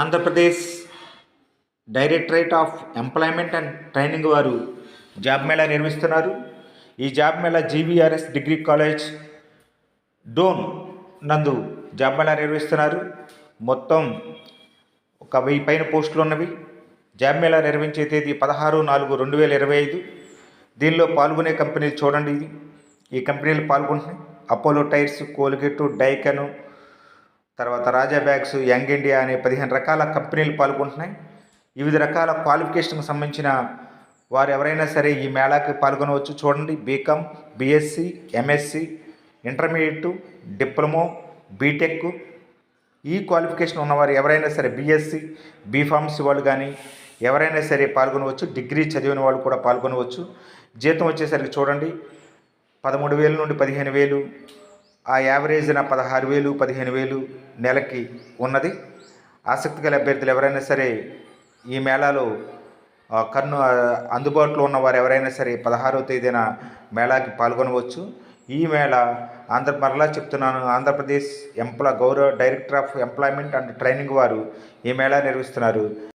Andhra Pradesh directorate of employment and training వారు job mela నిర్వహిస్తున్నారు. ఈ job mela GVRS degree college Dhone నందు జాబ్ మేళా నిర్వహిస్తున్నారు. మొత్తం ఒక వెయ్యి పైన పోస్టులు ఉన్నవి. జాబ్ మేళా నిర్వహించే తేదీ పదహారు నాలుగు రెండు వేల ఇరవై ఐదు. దీనిలో పాల్గొనే కంపెనీలు చూడండి ఇది. ఈ కంపెనీలు పాల్గొంటున్నాయి. అపోలో టైర్స్ కోల్గేటు డైకను తర్వాత రాజా బ్యాగ్స్ యంగ్ ఇండియా అనే పదిహేను రకాల కంపెనీలు పాల్గొంటున్నాయి. వివిధ రకాల క్వాలిఫికేషన్కి సంబంధించిన వారు ఎవరైనా సరే ఈ మేళాకి పాల్గొనవచ్చు. చూడండి BCom BSc MSc intermediate diploma BTech. ఈ క్వాలిఫికేషన్ ఉన్నవారు ఎవరైనా సరే బీఎస్సీ బీఫార్మసీ వాళ్ళు కానీ ఎవరైనా సరే పాల్గొనవచ్చు. డిగ్రీ చదివిన వాళ్ళు కూడా పాల్గొనవచ్చు. జీతం వచ్చేసరికి చూడండి పదమూడు వేల నుండి పదిహేను వేలు ఆ యావరేజ్న పదహారు వేలు పదిహేను వేలు నెలకి ఉన్నది. ఆసక్తి గల అభ్యర్థులు ఎవరైనా సరే ఈ మేళాలో కన్ను అందుబాటులో ఉన్న వారు ఎవరైనా సరే పదహారవ తేదీన మేళాకి పాల్గొనవచ్చు. ఈ మేళా ఆంధ్ర మరలా చెప్తున్నాను ఆంధ్రప్రదేశ్ ఎంప్లా గౌరవ director of employment and training వారు ఈ మేళా నిర్వహిస్తున్నారు.